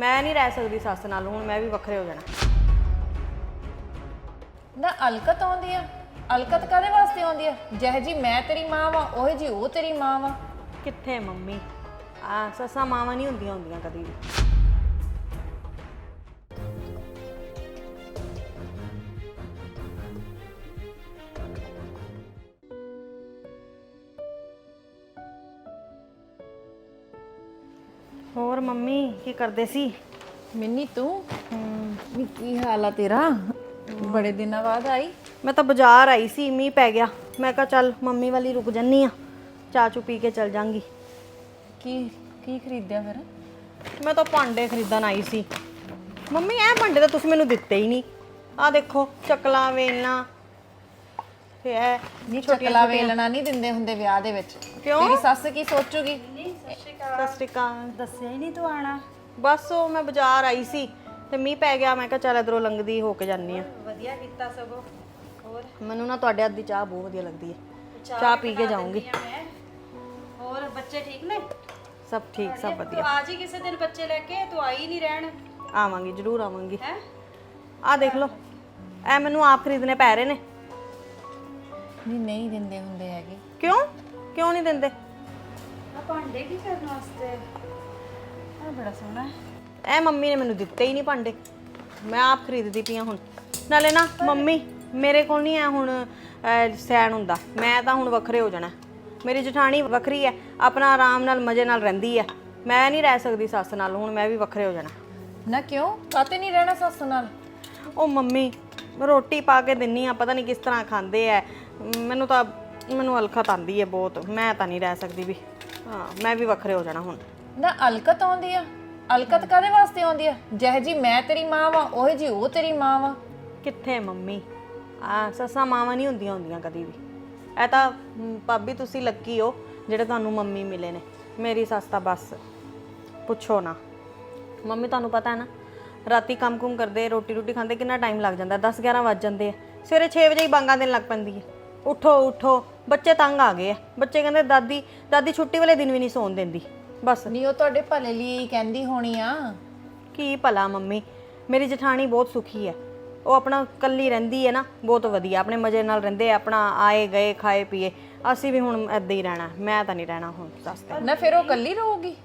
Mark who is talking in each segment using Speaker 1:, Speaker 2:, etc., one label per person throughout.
Speaker 1: ਮੈਂ ਨਹੀਂ ਰਹਿ ਸਕਦੀ ਸੱਸ ਨਾਲ ਹੁਣ ਮੈਂ ਵੀ ਵੱਖਰੇ ਹੋ ਜਾਣਾ।
Speaker 2: ਨਾ ਅਲਕਤ ਆਉਂਦੀ ਆ। ਅਲਕਤ ਕਾਦੇ ਵਾਸਤੇ ਆਉਂਦੀ ਆ? ਜਿਹੇ ਜੀ ਮੈਂ ਤੇਰੀ ਮਾਂ ਵਾਂ ਉਹੇ ਜੀ ਉਹ ਤੇਰੀ ਮਾਂ ਵਾਂ।
Speaker 1: ਕਿੱਥੇ ਮੰਮੀ? ਆ ਸੱਸਾਂ ਮਾਵਾਂ ਨਹੀਂ ਹੁੰਦੀਆਂ ਹੁੰਦੀਆਂ ਕਦੀ ਵੀ। ਹੋਰ ਮੰਮੀ ਕੀ ਕਰਦੇ ਸੀ?
Speaker 2: ਮਿੰਨੀ ਤੂੰ? ਵੀ ਕੀ ਹਾਲ ਆ ਤੇਰਾ? ਬੜੇ ਦਿਨਾਂ ਬਾਅਦ ਆਈ।
Speaker 1: ਮੈਂ ਤਾਂ ਬਾਜ਼ਾਰ ਆਈ ਸੀ ਮੀਂਹ ਪੈ ਗਿਆ। ਮੈਂ ਕਿਹਾ ਚੱਲ ਮੰਮੀ ਵਾਲੀ ਰੁਕ ਜੰਨੀ ਆ ਚਾਹ ਚੂ ਪੀ ਕੇ ਚੱਲ ਜਾਂਗੀ।
Speaker 2: ਕੀ ਕੀ ਖਰੀਦਿਆ ਫਿਰ?
Speaker 1: ਮੈਂ ਤਾਂ ਭਾਂਡੇ ਖਰੀਦਣ ਆਈ ਸੀ। ਮੰਮੀ ਇਹ ਭਾਂਡੇ ਤਾਂ ਤੁਸੀਂ ਮੈਨੂੰ ਦਿੱਤੇ ਹੀ ਨਹੀਂ। ਆ ਦੇਖੋ ਚਕਲਾ ਵੇਲਣਾ ਤੇ ਇਹ
Speaker 2: ਨਹੀਂ ਚਕਲਾ ਵੇਲਣਾ ਨਹੀਂ ਦਿੰਦੇ ਹੁੰਦੇ ਵਿਆਹ ਦੇ ਵਿੱਚ।
Speaker 1: ਕਿਉਂ?
Speaker 2: ਤੇਰੀ ਸੱਸ ਕੀ ਸੋਚੂਗੀ?
Speaker 1: ਸਤਿ ਸ਼੍ਰੀ ਅਕਾਲ।
Speaker 3: ਦੱਸਿਆ ਹੀ ਨਹੀਂ ਤੂੰ ਆਣਾ।
Speaker 1: ਬਸ ਉਹ ਮੈਂ ਬਾਜ਼ਾਰ ਆਈ ਸੀ ਤੇ ਮੀਂਹ ਪੈ ਗਿਆ ਮੈਂ ਕਿਹਾ ਚੱਲ ਇਧਰੋਂ ਲੰਘਦੀ ਹੋ ਕੇ ਜਾਂਦੀ ਆ
Speaker 3: ਵਧੀਆ ਕੀਤਾ ਸਗੋਂ। ਹੋਰ?
Speaker 1: ਮੈਨੂੰ ਨਾ ਤੁਹਾਡੇ ਹੱਥ ਦੀ ਚਾਹ ਬਹੁਤ ਵਧੀਆ ਲੱਗਦੀ ਹੈ। ਚਾਹ ਪੀ ਕੇ ਜਾਊਂਗੀ।
Speaker 3: ਹੋਰ ਬੱਚੇ ਠੀਕ ਨੇ?
Speaker 1: ਸਭ ਠੀਕ ਸਭ
Speaker 3: ਤੂੰ
Speaker 1: ਵਧੀਆ।
Speaker 3: ਆ ਜੀ ਕਿਸੇ ਦਿਨ ਬੱਚੇ ਲੈ ਕੇ ਤੂੰ ਆਈ ਨਹੀਂ ਰਹਿਣ।
Speaker 1: ਆਵਾਂਗੀ ਜ਼ਰੂਰ ਆਵਾਂਗੀ।
Speaker 3: ਹੈ?
Speaker 1: ਆ ਦੇਖ ਲਓ। ਇਹ ਮੈਨੂੰ ਆਪ ਖਰੀਦਣੇ ਪੈ ਰਹੇ ਨੇ।
Speaker 2: ਨਹੀਂ ਨਹੀਂ ਦਿੰਦੇ ਹੁੰਦੇ ਹੈਗੇ।
Speaker 1: ਕਿਉਂ? ਕਿਉਂ ਨਹੀਂ ਦਿੰਦੇ?
Speaker 3: ਆ ਭਾਂਡੇ ਕੀ ਕਰਨ ਵਾਸਤੇ? ਆ ਬੜਾ ਸੋਹਣਾ
Speaker 1: ਇਹ ਮੰਮੀ ਨੇ ਮੈਨੂੰ ਦਿੱਤੇ ਹੀ ਨਹੀਂ ਭਾਂਡੇ। ਮੈਂ ਆਪ ਖਰੀਦਦੀ ਪਈ ਹਾਂ ਹੁਣ। ਨਾਲੇ ਨਾ ਮੰਮੀ ਮੇਰੇ ਕੋਲ ਨਹੀਂ ਹੈ ਹੁਣ ਅਹ, ਸੈਣ ਹੁੰਦਾ। ਮੈਂ ਤਾਂ ਹੁਣ ਵੱਖਰੇ ਹੋ ਜਾਣਾ ਮੇਰੀ ਜਠਾਣੀ ਵੱਖਰੀ ਹੈ। ਆਪਣਾ ਆਰਾਮ ਨਾਲ ਮਜ਼ੇ ਨਾਲ ਰਹਿੰਦੀ ਹੈ। ਮੈਂ ਨਹੀਂ ਰਹਿ ਸਕਦੀ ਸੱਸ ਨਾਲ। ਹੁਣ ਮੈਂ ਵੀ ਵੱਖਰੇ ਹੋ ਜਾਣਾ।
Speaker 2: ਨਾ ਕਿਉਂ? ਕਾਤੇ ਨਹੀਂ ਰਹਿਣਾ ਸੱਸ ਨਾਲ?
Speaker 1: ਉਹ ਮੰਮੀ ਰੋਟੀ ਪਾ ਕੇ ਦਿੰਨੀ ਆ। ਪਤਾ ਨਹੀਂ ਕਿਸ ਤਰ੍ਹਾਂ ਖਾਂਦੇ ਐ ਮੈਨੂੰ ਤਾਂ ਮੈਨੂੰ ਅਲਖਤ ਆਂਦੀ ਹੈ ਬਹੁਤ। ਮੈਂ ਤਾਂ ਨਹੀਂ ਰਹਿ ਸਕਦੀ ਵੀ। ਹਾਂ ਮੈਂ ਵੀ ਵੱਖਰੇ ਹੋ ਜਾਣਾ ਹੁਣ।
Speaker 2: ਨਾ ਅਲਕਤ ਆਉਂਦੀ ਆ। ਅਲਕਤ ਕਾਦੇ ਵਾਸਤੇ ਆਉਂਦੀ ਆ? ਜਿਹੇ ਜੀ ਮੈਂ ਤੇਰੀ ਮਾਂ ਵਾਂ ਉਹੇ ਜੀ ਉਹ ਤੇਰੀ ਮਾਂ ਵਾਂ।
Speaker 1: ਕਿੱਥੇ ਮੰਮੀ? ਆ ਸੱਸਾਂ ਮਾਵਾਂ ਨਹੀਂ ਹੁੰਦੀਆਂ ਹੁੰਦੀਆਂ ਕਦੀ ਵੀ। ਇਹ ਤਾਂ ਮ, ਭਾਬੀ ਤੁਸੀਂ ਲੱਕੀ ਹੋ ਜਿਹੜੇ ਤੁਹਾਨੂੰ ਮੰਮੀ ਮਿਲੇ ਨੇ। ਮੇਰੀ ਸੱਸ ਤਾਂ ਬਸ। ਪੁੱਛੋ ਨਾ। ਮੰਮੀ ਤੁਹਾਨੂੰ ਪਤਾ ਹੈ ਨਾ ਰਾਤੀ ਕੰਮ-ਕੁਮ ਕਰਦੇ ਰੋਟੀ ਰੋਟੀ ਖਾਂਦੇ ਕਿੰਨਾ ਟਾਈਮ ਲੱਗ ਜਾਂਦਾ? 10 11 ਵੱਜ ਜਾਂਦੇ ਆ। ਸਵੇਰੇ 6 ਵਜੇ ਹੀ ਬਾਂਗਾ ਦੇਣ ਲੱਗ ਪੈਂਦੀ ਹੈ। ਉਠੋ ਉਠੋ। ਬੱਚੇ ਤੰਗ ਆ ਗਏ ਆ। ਬੱਚੇ ਕਹਿੰਦੇ ਦਾਦੀ ਦਾਦੀ ਛੁੱਟੀ ਵਾਲੇ ਦਿਨ ਵੀ ਨਹੀਂ ਸੌਣ ਦਿੰਦੀ। ਬਸ।
Speaker 2: ਨਹੀਂ ਉਹ ਤੁਹਾਡੇ ਭਲੇ ਲਈ ਹੀ ਕਹਿੰਦੀ ਹੋਣੀ ਆ।
Speaker 1: ਕੀ ਭਲਾ ਮੰਮੀ? ਮੇਰੀ ਜਠਾਣੀ ਬਹੁਤ ਸੁਖੀ ਹੈ। ਉਹ ਆਪਣਾ ਕੱਲੀ ਰਹਿੰਦੀ ਹੈ ਨਾ ਬਹੁਤ ਵਧੀਆ। ਆਪਣੇ ਮਜ਼ੇ ਨਾਲ ਰਹਿੰਦੇ ਆ ਆਪਣਾ ਆਏ ਗਏ ਖਾਏ ਪੀਏ। ਅਸੀਂ ਵੀ ਹੁਣ ਏਦਾਂ ਹੀ ਰਹਿਣਾ। ਮੈਂ ਤਾਂ ਨਹੀਂ ਰਹਿਣਾ ਹੁਣ ਸੱਸ ਤੇ
Speaker 2: ਨਾ ਫਿਰ ਉਹ ਕੱਲੀ ਰਹੂਗੀ?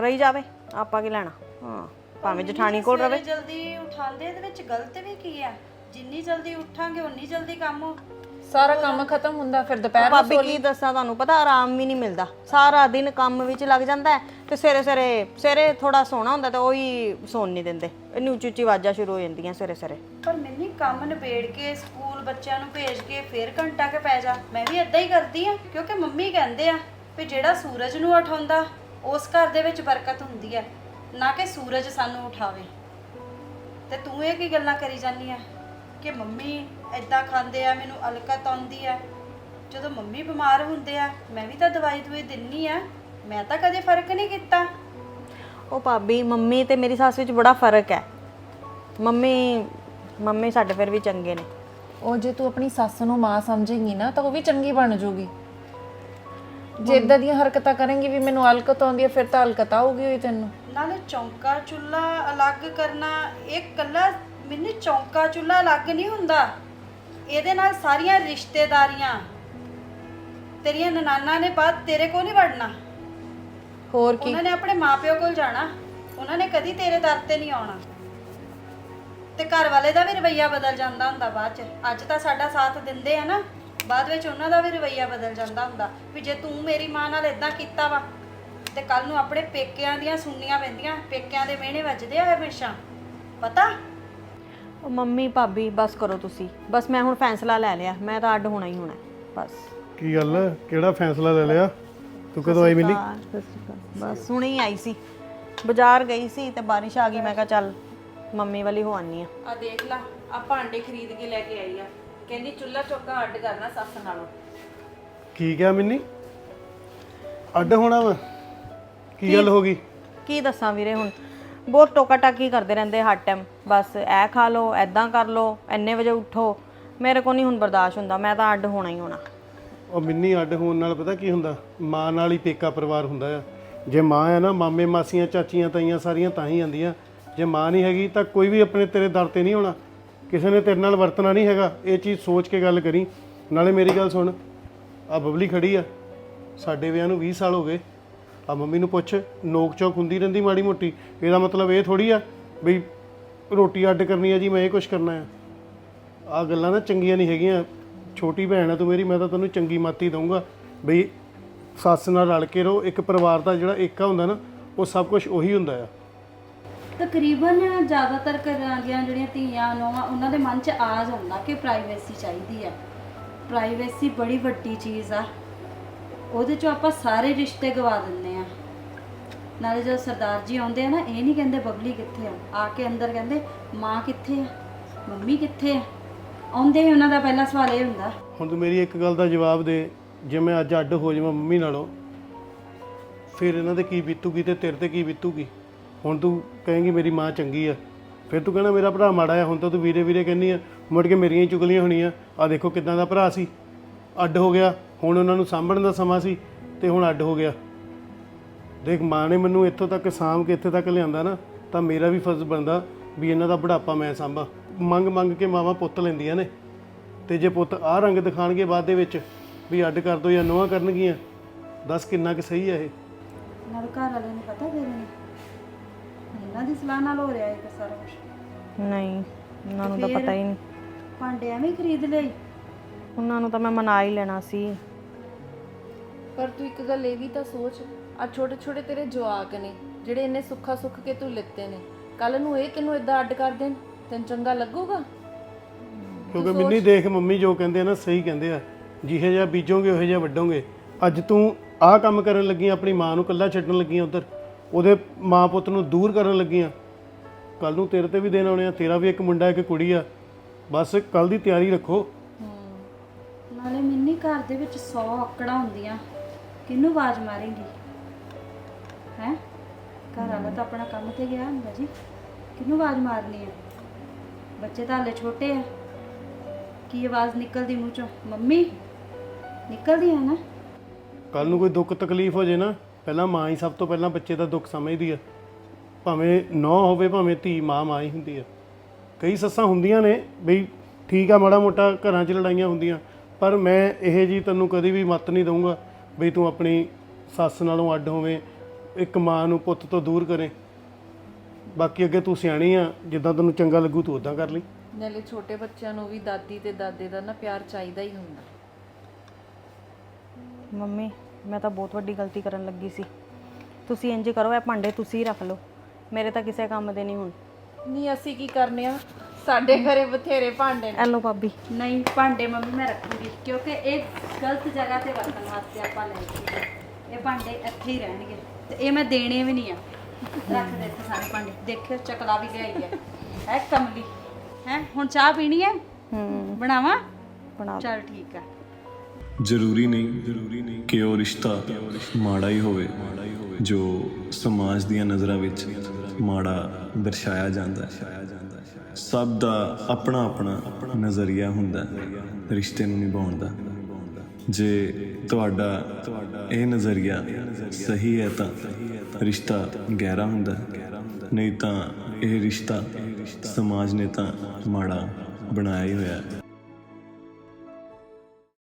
Speaker 1: ਰਹੀ ਜਾਵੇ। ਆਪਾਂ ਕੀ ਲੈਣਾ? ਹਾਂ ਭਾਵੇਂ ਜਠਾਣੀ ਕੋਲ ਰਵੇ।
Speaker 3: ਜਲਦੀ ਉਠਾਉਂਦੇ ਇਹਦੇ ਵਿੱਚ ਗਲਤ ਵੀ ਕੀ ਆ ਜਿੰਨੀ ਜਲਦੀ ਉਠਾਂਗੇ ਉਨੀ ਜਲਦੀ ਕੰਮ ਹੋ
Speaker 2: ਸਾਰਾ ਕੰਮ ਖਤਮ ਹੁੰਦਾ ਫਿਰ ਦੁਪਹਿਰ ਨੂੰ
Speaker 1: ਭਾਬੀ ਕੀ ਦੱਸਾਂ ਤੁਹਾਨੂੰ? ਪਤਾ ਆਰਾਮ ਵੀ ਨਹੀਂ ਮਿਲਦਾ। ਸਾਰਾ ਦਿਨ ਕੰਮ ਵਿੱਚ ਲੱਗ ਜਾਂਦਾ ਹੈ ਤੇ ਸਵੇਰੇ ਸਵੇਰੇ ਸਵੇਰੇ ਥੋੜਾ ਸੋਣਾ ਹੁੰਦਾ ਤੇ ਉਹੀ ਸੌਣ ਨਹੀਂ ਦਿੰਦੇ। ਇੰਨੀ ਉੱਚੀ ਉੱਚੀ ਆਵਾਜ਼ਾਂ ਸ਼ੁਰੂ ਹੋ ਜਾਂਦੀਆਂ ਸਵੇਰੇ ਸਵੇਰੇ।
Speaker 3: ਪਰ ਮੈਨੂੰ ਕੰਮ ਨਿਬੇੜ ਕੇ ਸਕੂਲ ਬੱਚਿਆਂ ਨੂੰ ਭੇਜ ਕੇ ਫੇਰ ਘੰਟਾ ਕੇ ਪੈ ਜਾ। ਮੈਂ ਵੀ ਇਦਾਂ ਹੀ ਕਰਦੀ ਆ ਕਿਉਂਕਿ ਮੰਮੀ ਕਹਿੰਦੇ ਆ ਵੀ ਜਿਹੜਾ ਸੂਰਜ ਨੂੰ ਉਠਾਉਂਦਾ ਉਸ ਘਰ ਦੇ ਵਿੱਚ ਬਰਕਤ ਹੁੰਦੀ ਹੈ ਨਾ ਕਿ ਸੂਰਜ ਸਾਨੂੰ ਉਠਾਵੇ। ਤੇ ਤੂੰ ਇਹ ਕੀ ਗੱਲਾਂ ਕਰੀ ਜਾਂਦੀ ਆ? ਕਿ ਮੰਮੀ ਇਦਾਂ ਖਾਂਦੇ ਆ ਮੈਨੂੰ ਅਲਕਤ ਆਉਂਦੀ ਆ। ਜਦੋਂ ਮੰਮੀ ਬਿਮਾਰ ਹੁੰਦੇ ਆ ਮੈਂ ਵੀ ਤਾਂ ਦਵਾਈ ਦਵਾਈ ਦਿੰਨੀ ਆ ਮੈਂ ਤਾਂ ਕਦੇ ਫ਼ਰਕ ਨਹੀਂ ਕੀਤਾ।
Speaker 1: ਉਹ ਭਾਬੀ ਮੰਮੀ ਤੇ ਮੇਰੀ ਸੱਸ ਵਿੱਚ ਬੜਾ ਫ਼ਰਕ ਹੈ। ਮੰਮੀ ਮੰਮੀ ਸਾਡੇ ਫਿਰ ਵੀ ਚੰਗੇ ਨੇ।
Speaker 2: ਉਹ ਜੇ ਤੂੰ ਆਪਣੀ ਸੱਸ ਨੂੰ ਮਾਂ ਸਮਝੇਂਗੀ ਨਾ ਤਾਂ ਉਹ ਵੀ ਚੰਗੀ ਬਣ ਜਾਊਗੀ ਜੇ ਇਦਾਂ ਦੀਆਂ ਹਰਕਤਾਂ ਕਰੇਂਗੀ ਵੀ ਮੈਨੂੰ ਅਲਕਤ ਆਉਂਦੀ ਹੈ ਫਿਰ ਤਾਂ ਅਲਕਤ ਆਊਗੀ ਹੋਈ ਤੈਨੂੰ।
Speaker 3: ਨਾਲੇ ਚੌਂਕਾ ਚੁੱਲਾ ਅਲੱਗ ਕਰਨਾ ਇਹ ਕੱਲਾ ਮੈਨੂੰ ਚੌਂਕਾ ਚੁੱਲਾ ਅਲੱਗ ਨਹੀਂ ਹੁੰਦਾ। ਇਹਦੇ ਨਾਲ ਸਾਰੀਆਂ ਰਿਸ਼ਤੇਦਾਰੀਆਂ ਤੇਰੀਆਂ ਨਨਾਨਾ ਨੇ ਬਾਅਦ ਤੇਰੇ ਕੋਲ ਨਹੀਂ ਵੜਨਾ।
Speaker 2: ਹੋਰ ਕੀ?
Speaker 3: ਉਹਨਾਂ ਨੇ ਆਪਣੇ ਮਾਪਿਓ ਕੋਲ ਜਾਣਾ। ਉਹਨਾਂ ਨੇ ਕਦੀ ਤੇਰੇ ਦਰ ਤੇ ਨਹੀਂ ਆਉਣਾ। ਤੇ ਘਰ ਵਾਲੇ ਦਾ ਵੀ ਰਵਈਆ ਬਦਲ ਜਾਂਦਾ ਹੁੰਦਾ ਬਾਅਦ ਚ। ਅੱਜ ਤਾਂ ਸਾਡਾ ਸਾਥ ਦਿੰਦੇ ਆ ਨਾ। ਬਾਅਦ ਵਿੱਚ ਉਹਨਾਂ ਦਾ ਵੀ ਰਵਈਆ ਬਦਲ ਜਾਂਦਾ ਹੁੰਦਾ ਵੀ ਜੇ ਤੂੰ ਮੇਰੀ ਮਾਂ ਨਾਲ ਇਦਾਂ ਕੀਤਾ ਵਾ ਤੇ ਕੱਲ ਨੂੰ ਆਪਣੇ ਪੇਕਿਆਂ ਦੀਆਂ ਸੁਣਨੀਆਂ ਪੈਂਦੀਆਂ। ਪੇਕਿਆਂ ਦੇ ਮਿਹਣੇ ਵੱਜਦੇ ਆ ਹਮੇਸ਼ਾ। ਪਤਾ?
Speaker 1: ਉਹ ਮੰਮੀ ਭਾਬੀ ਬਸ ਕਰੋ ਤੁਸੀਂ। ਬਸ ਮੈਂ ਹੁਣ ਫੈਸਲਾ ਲੈ ਲਿਆ। ਮੈਂ ਤਾਂ ਅੱਡ ਹੋਣਾ ਹੀ ਹੋਣਾ। ਬਸ।
Speaker 4: ਕੀ ਗੱਲ ਕਿਹੜਾ ਫੈਸਲਾ ਲੈ ਲਿਆ? ਤੂੰ ਕਦੋਂ ਆਈ ਮਿਲੀ?
Speaker 1: ਹਾਂ, ਸਤਿ ਸ਼੍ਰੀ ਅਕਾਲ। ਬਸ ਹੁਣੇ ਹੀ ਆਈ ਸੀ। ਬਾਜ਼ਾਰ ਗਈ ਸੀ ਤੇ ਬਾਰਿਸ਼ ਆ ਗਈ। ਮੈਂ ਕਿਹਾ ਚੱਲ ਮੰਮੀ ਵਾਲੀ ਹੋ ਆਨੀ ਆ।
Speaker 5: ਆ ਦੇਖ ਲਾ ਆ ਭਾਂਡੇ ਖਰੀਦ ਕੇ ਲੈ ਕੇ ਆਈ ਆ। ਕਹਿੰਦੀ ਚੁੱਲਾ ਚੌਕਾ ਅੱਡ ਕਰਨਾ ਸੱਸ ਨਾਲੋਂ।
Speaker 4: ਕੀ ਕਿਹਾ ਮਿੰਨੀ? ਅੱਡ ਹੋਣਾ ਵਾ? ਕੀ ਗੱਲ ਹੋ ਗਈ?
Speaker 1: ਕੀ ਦੱਸਾਂ ਵੀਰੇ ਹੁਣ? ਬਹੁਤ ਟੋਕਾ ਟਾਕੀ ਕਰਦੇ ਰਹਿੰਦੇ ਹਰ ਟਾਈਮ ਬਸ ਇਹ ਖਾ ਲਓ ਐਦਾਂ ਕਰ ਲਓ ਐਨੇ ਵਜੇ ਉੱਠੋ। ਮੇਰੇ ਕੋ ਨਹੀਂ ਹੁਣ ਬਰਦਾਸ਼ਤ ਹੁੰਦਾ, ਮੈਂ ਤਾਂ ਅੱਡ ਹੋਣਾ ਹੀ ਹੋਣਾ।
Speaker 4: ਉਹ ਮਿੰਨੀ ਅੱਡ ਹੋਣ ਨਾਲ ਪਤਾ ਕੀ ਹੁੰਦਾ? ਮਾਂ ਨਾਲ ਹੀ ਪੇਕਾ ਪਰਿਵਾਰ ਹੁੰਦਾ ਆ। ਜੇ ਮਾਂ ਹੈ ਨਾ, ਮਾਮੇ, ਮਾਸੀਆਂ, ਚਾਚੀਆਂ, ਤਾਈਆਂ ਸਾਰੀਆਂ ਤਾਂ ਹੀ ਆਉਂਦੀਆਂ। ਜੇ ਮਾਂ ਨਹੀਂ ਹੈਗੀ ਤਾਂ ਕੋਈ ਵੀ ਆਪਣੇ ਤੇਰੇ ਦਰ ਤੇ ਨਹੀਂ ਹੋਣਾ। ਕਿਸੇ ਨੇ ਤੇਰੇ ਨਾਲ ਵਰਤਣਾ ਨਹੀਂ ਹੈਗਾ। ਇਹ ਚੀਜ਼ ਸੋਚ ਕੇ ਗੱਲ ਕਰੀ। ਨਾਲੇ ਮੇਰੀ ਗੱਲ ਸੁਣ। ਆ ਬਬਲੀ ਖੜੀ ਆ। ਸਾਡੇ ਵਿਆਹ ਨੂੰ 20 ਸਾਲ ਹੋ ਗਏ। ਆ ਮੰਮੀ ਨੂੰ ਪੁੱਛ, ਨੋਕ ਚੋਕ ਹੁੰਦੀ ਰਹਿੰਦੀ ਮਾੜੀ ਮੋਟੀ। ਇਹਦਾ ਮਤਲਬ ਇਹ ਥੋੜੀ ਆ ਬਈ ਰੋਟੀ ਅੱਡ ਕਰਨੀ ਆ ਜੀ, ਮੈਂ ਇਹ ਕੁਝ ਕਰਨਾ ਆ। ਆ ਗੱਲਾਂ ਨਾ ਚੰਗੀਆਂ ਨਹੀਂ ਹੈਗੀਆਂ। ਛੋਟੀ ਭੈਣ ਆ ਤੂੰ ਮੇਰੀ, ਮੈਂ ਤਾਂ ਤੈਨੂੰ ਚੰਗੀ ਮਾਤੀ ਦਊਂਗਾ। ਬਈ ਸੱਸ ਨਾਲ ਰਲ ਕੇ ਰਹੋ, ਇੱਕ ਪਰਿਵਾਰ ਦਾ ਜਿਹੜਾ ਏਕਾ ਹੁੰਦਾ ਨਾ, ਉਹ ਸਭ ਕੁਝ ਉਹੀ ਹੁੰਦਾ ਆ।
Speaker 3: ਤਕਰੀਬਨ ਜ਼ਿਆਦਾਤਰ ਘਰਾਂ ਦੀਆਂ ਜਿਹੜੀਆਂ ਧੀਆਂ, ਨੌਵਾਂ, ਉਹਨਾਂ ਦੇ ਮਨ 'ਚ ਆ ਜਾਂਦਾ ਕਿ ਪ੍ਰਾਈਵੇਸੀ ਚਾਹੀਦੀ ਆ। ਪ੍ਰਾਈਵੇਸੀ ਬੜੀ ਵੱਡੀ ਚੀਜ਼ ਆ। ਉਹਦੇ 'ਚੋਂ ਆਪਾਂ ਸਾਰੇ ਰਿਸ਼ਤੇ ਗਵਾ ਦਿੰਦੇ ਨਾਲੇ ਜਦੋਂ ਸਰਦਾਰ ਜੀ ਆਉਂਦੇ ਆ ਨਾ, ਇਹ ਨਹੀਂ ਕਹਿੰਦੇ ਬਬਲੀ ਕਿੱਥੇ ਆ? ਆ ਕੇ ਅੰਦਰ ਕਹਿੰਦੇ, ਮਾਂ ਕਿੱਥੇ ਆ? ਮੰਮੀ ਕਿੱਥੇ ਆ? ਆਉਂਦੇ ਹੀ ਉਹਨਾਂ ਦਾ ਪਹਿਲਾ ਸਵਾਲ ਇਹ ਹੁੰਦਾ।
Speaker 4: ਹੁਣ ਤੂੰ ਮੇਰੀ ਇੱਕ ਗੱਲ ਦਾ ਜਵਾਬ ਦੇ, ਜੇ ਮੈਂ ਅੱਜ ਅੱਡ ਹੋ ਜਾਵਾਂ ਮੰਮੀ ਨਾਲੋਂ, ਫਿਰ ਇਹਨਾਂ ਦੇ ਕੀ ਬੀਤੂਗੀ ਤੇ ਤੇਰੇ ਤੇ ਕੀ ਬੀਤੂਗੀ? ਹੁਣ ਤੂੰ ਕਹੇਂਗੀ ਮੇਰੀ ਮਾਂ ਚੰਗੀ ਆ, ਫਿਰ ਤੂੰ ਕਹਿਣਾ ਮੇਰਾ ਭਰਾ ਮਾੜਾ ਆ, ਹੁਣ ਤਾਂ ਤੂੰ ਵੀਰੇ ਵੀਰੇ ਕਹਿੰਦੀ ਆ, ਮੁੜ ਕੇ ਮੇਰੀਆਂ ਹੀ ਚੁਗਲੀਆਂ ਹੋਣੀਆਂ। ਆ ਦੇਖੋ ਕਿਦਾਂ ਦਾ ਭਰਾ ਸੀ। ਅੱਡ ਹੋ ਗਿਆ, ਹੁਣ ਉਹਨਾਂ ਨੂੰ ਸਾਂਭਣ ਦਾ ਸਮਾਂ ਸੀ ਤੇ ਹੁਣ ਅੱਡ ਹੋ ਗਿਆ। ਦੇਖ ਮਾਂ ਨੇ ਮੈਨੂੰ ਇੱਥੋਂ ਤੱਕ ਸਾਂਭ ਕੇ ਇੱਥੇ ਤੱਕ ਲਿਆਂਦਾ ਨਾ ਤਾਂ ਮੇਰਾ ਵੀ ਫਰਜ਼ ਬਣਦਾ ਵੀ ਇਹਨਾਂ ਦਾ ਬੁਢਾਪਾ ਮੈਂ ਸਾਂਭਾਂ। ਮੰਗ ਮੰਗ ਕੇ ਮਾਵਾਂ ਪੁੱਤ ਲੈਂਦੀਆਂ ਨੇ। ਤੇ ਜੇ ਪੁੱਤ ਆਹ ਰੰਗ ਦਿਖਾਣਗੇ ਬਾਅਦ ਦੇ ਵਿੱਚ ਵੀ ਅੱਡ ਕਰ ਦੋ ਜਾਂ ਨੋਆ ਕਰਨਗੀਆਂ ਦੱਸ ਕਿੰਨਾ ਕੁ ਸਹੀ ਹੈ ਇਹ?
Speaker 3: ਨਾਲ ਘਰ ਵਾਲਿਆਂ ਨੂੰ ਪਤਾ ਤੇਰੇ ਨੂੰ ਇਹਨਾਂ ਦੀ ਸਲਾਹ ਨਾਲ ਹੋ ਰਿਹਾ ਇਹ ਸਾਰਾ ਕੁਝ
Speaker 1: ਨਹੀਂ ਉਹਨਾਂ ਨੂੰ ਤਾਂ ਪਤਾ ਹੀ ਨਹੀਂ।
Speaker 3: ਭਾਂਡੇ ਐਵੇਂ ਹੀ ਖਰੀਦ ਲਈ
Speaker 1: ਉਹਨਾਂ ਨੂੰ ਤਾਂ ਮੈਂ ਮਨਾ ਹੀ ਲੈਣਾ ਸੀ।
Speaker 2: ਪਰ ਤੂੰ ਇੱਕ ਗੱਲ ਇਹ ਵੀ ਤਾਂ ਸੋਚ ਆ ਛੋਟੇ ਛੋਟੇ ਤੇਰੇ ਜਵਾਕ ਨੇ ਜਿਹੜੇ ਇੰਨੇ ਸੁੱਖਾ ਸੁੱਖ ਕੇ ਤੂੰ ਲਿੱਤੇ ਨੇ। ਕੱਲ ਨੂੰ ਇਹ ਤੈਨੂੰ ਇਦਾਂ ਅੱਡ ਕਰ ਦੇਣ? ਤੈਨੂੰ ਚੰਗਾ ਲੱਗੂਗਾ?
Speaker 4: ਕਿਉਂਕਿ ਮਿੰਨੀ ਦੇਖ ਮੰਮੀ ਜੋ ਕਹਿੰਦੇ ਆ ਨਾ ਸਹੀ ਕਹਿੰਦੇ ਆ। ਜਿਹੇ ਜਿਹਾ ਬੀਜੋਗੇ ਉਹੇ ਜਿਹਾ ਵੱਡੋਗੇ ਅੱਜ ਤੂੰ ਆਹ ਕੰਮ ਕਰਨ ਲੱਗੀ ਆਂ, ਆਪਣੀ ਮਾਂ ਨੂੰ ਇਕੱਲਾ ਛੱਡਣ ਲੱਗੀ ਆਂ ਉਧਰ। ਉਹਦੇ ਮਾਂ ਪੁੱਤ ਨੂੰ ਦੂਰ ਕਰਨ ਲੱਗੀ ਆਂ ਕੱਲ ਨੂੰ ਤੇਰੇ ਤੇ ਵੀ ਦਿਨ ਆਉਣੇ ਆ ਤੇਰਾ ਵੀ ਇੱਕ ਮੁੰਡਾ ਇੱਕ ਕੁੜੀ ਆ। ਬਸ ਕੱਲ ਦੀ ਤਿਆਰੀ ਰੱਖੋ।
Speaker 3: ਨਾਲੇ ਮਿੰਨੀ ਘਰ ਦੇ ਵਿੱਚ 100 ਆਕੜਾਂ ਹੁੰਦੀਆਂ। ਕਿਹਨੂੰ ਆਵਾਜ਼ ਮਾਰੇਂਗੀ? ਹੈ? ਘਰ ਵਾਲਾ ਤਾਂ ਆਪਣਾ ਕੰਮ ਤੇ ਗਿਆ ਹੁੰਦਾ ਜੀ। ਕਿਹਨੂੰ ਆਵਾਜ਼ ਮਾਰਨੀ ਆ? ਬੱਚੇ ਤਾਂ ਹਲੇ ਛੋਟੇ ਆ। ਕੀ ਆਵਾਜ਼ ਨਿਕਲਦੀ ਮੂੰਹ ਚੋਂ? ਮੰਮੀ, ਨਿਕਲਦੀ ਆ ਨਾ?
Speaker 4: ਕੱਲ ਨੂੰ ਕੋਈ ਦੁੱਖ ਤਕਲੀਫ ਹੋ ਜੇ ਨਾ, ਪਹਿਲਾਂ ਮਾਂ ਹੀ ਸਭ ਤੋਂ ਪਹਿਲਾਂ ਬੱਚੇ ਦਾ ਦੁੱਖ ਸਮਝਦੀ ਆ। ਭਾਵੇਂ ਨੌ ਹੋਵੇ, ਭਾਵੇਂ ਧੀ, ਮਾਂ ਮਾਂ ਹੀ ਹੁੰਦੀ ਆ। ਕਈ ਸੱਸਾਂ ਹੁੰਦੀਆਂ ਨੇ ਬਈ ਠੀਕ ਆ, ਮਾੜਾ ਮੋਟਾ ਘਰਾਂ 'ਚ ਲੜਾਈਆਂ ਹੁੰਦੀਆਂ, ਪਰ ਮੈਂ ਇਹ ਜੀ ਤੈਨੂੰ ਕਦੀ ਵੀ ਮਤ ਨਹੀਂ ਦਊਂਗਾ। ਬਈ ਤੂੰ ਆਪਣੀ ਸੱਸ ਨਾਲੋਂ ਅੱਡ ਹੋਵੇਂ ਇੱਕ ਮਾਂ ਨੂੰ ਪੁੱਤ ਤੋਂ ਦੂਰ ਕਰੇ। ਬਾਕੀ ਅੱਗੇ ਤੂੰ ਸਿਆਣੀ ਆ ਜਿੱਦਾਂ ਤੈਨੂੰ ਚੰਗਾ ਲੱਗੂ ਤੂੰ ਉਦਾਂ ਕਰ ਲਈ।
Speaker 2: ਨਾਲੇ ਛੋਟੇ ਬੱਚਿਆਂ ਨੂੰ ਵੀ ਦਾਦੀ ਤੇ ਦਾਦੇ ਦਾ ਨਾ ਪਿਆਰ ਚਾਹੀਦਾ ਹੀ ਹੁੰਦਾ।
Speaker 1: ਮੰਮੀ ਮੈਂ ਤਾਂ ਬਹੁਤ ਵੱਡੀ ਗਲਤੀ ਕਰਨ ਲੱਗੀ ਸੀ। ਤੁਸੀਂ ਇੰਜ ਕਰੋ ਇਹ ਭਾਂਡੇ ਤੁਸੀਂ ਹੀ ਰੱਖ ਲਓ। ਮੇਰੇ ਤਾਂ ਕਿਸੇ ਕੰਮ ਦੇ ਨਹੀਂ ਹੁਣ।
Speaker 2: ਨਹੀਂ ਅਸੀਂ ਕੀ ਕਰਨੇ ਆ? ਸਾਡੇ ਘਰੇ ਬਥੇਰੇ ਭਾਂਡੇ ਨੇ।
Speaker 1: ਐ ਲਓ ਭਾਬੀ।
Speaker 3: ਨਹੀਂ ਭਾਂਡੇ ਮੰਮੀ ਮੈਂ ਰੱਖੂਗੀ ਕਿਉਂਕਿ ਇਹ ਗਲਤ ਜਗ੍ਹਾ ਤੇ ਵਰਤਣ ਵਾਸਤੇ ਆਪਾਂ ਲਏ ਸੀ ਇਹ ਭਾਂਡੇ ਇੱਥੇ ਹੀ ਰਹਿਣਗੇ। ਤੇ ਇਹ ਮੈਂ ਦੇਣੇ ਵੀ ਨਹੀਂ ਆ। ਰੱਖ ਦੇ ਇੱਥੇ ਸਾਰੇ ਭਾਂਡੇ। ਦੇਖਿਓ ਚਕਲਾ ਵੀ ਲਿਆਈ ਹੈ। ਹੈ ਕਮਲੀ। ਹੈ ਹੁਣ ਚਾਹ ਪੀਣੀ ਹੈ?
Speaker 1: ਹੂੰ।
Speaker 3: ਬਣਾਵਾਂ?
Speaker 1: ਬਣਾ
Speaker 3: ਚਲ ਠੀਕ ਆ
Speaker 6: ਜ਼ਰੂਰੀ ਨਹੀਂ ਜ਼ਰੂਰੀ ਨਹੀਂ ਕਿ ਉਹ ਰਿਸ਼ਤਾ ਮਾੜਾ ਹੀ ਹੋਵੇ ਜੋ ਸਮਾਜ ਦੀਆਂ ਨਜ਼ਰਾਂ ਵਿੱਚ ਮਾੜਾ ਦਰਸਾਇਆ ਜਾਂਦਾ ਹੈ। ਸਭ ਦਾ ਆਪਣਾ ਆਪਣਾ ਨਜ਼ਰੀਆ ਹੁੰਦਾ ਰਿਸ਼ਤੇ ਨੂੰ ਨਿਭਾਉਣ ਦਾ। ਜੇ ਤੁਹਾਡਾ ਇਹ ਨਜ਼ਰੀਆ ਸਹੀ ਹੈ ਤਾਂ ਰਿਸ਼ਤਾ ਗਹਿਰਾ ਹੁੰਦਾ ਨਹੀਂ ਤਾਂ ਇਹ ਰਿਸ਼ਤਾ ਸਮਾਜ ਨੇ ਤਾਂ ਮਾੜਾ ਬਣਾਇਆ ਹੀ ਹੋਇਆ ਹੈ।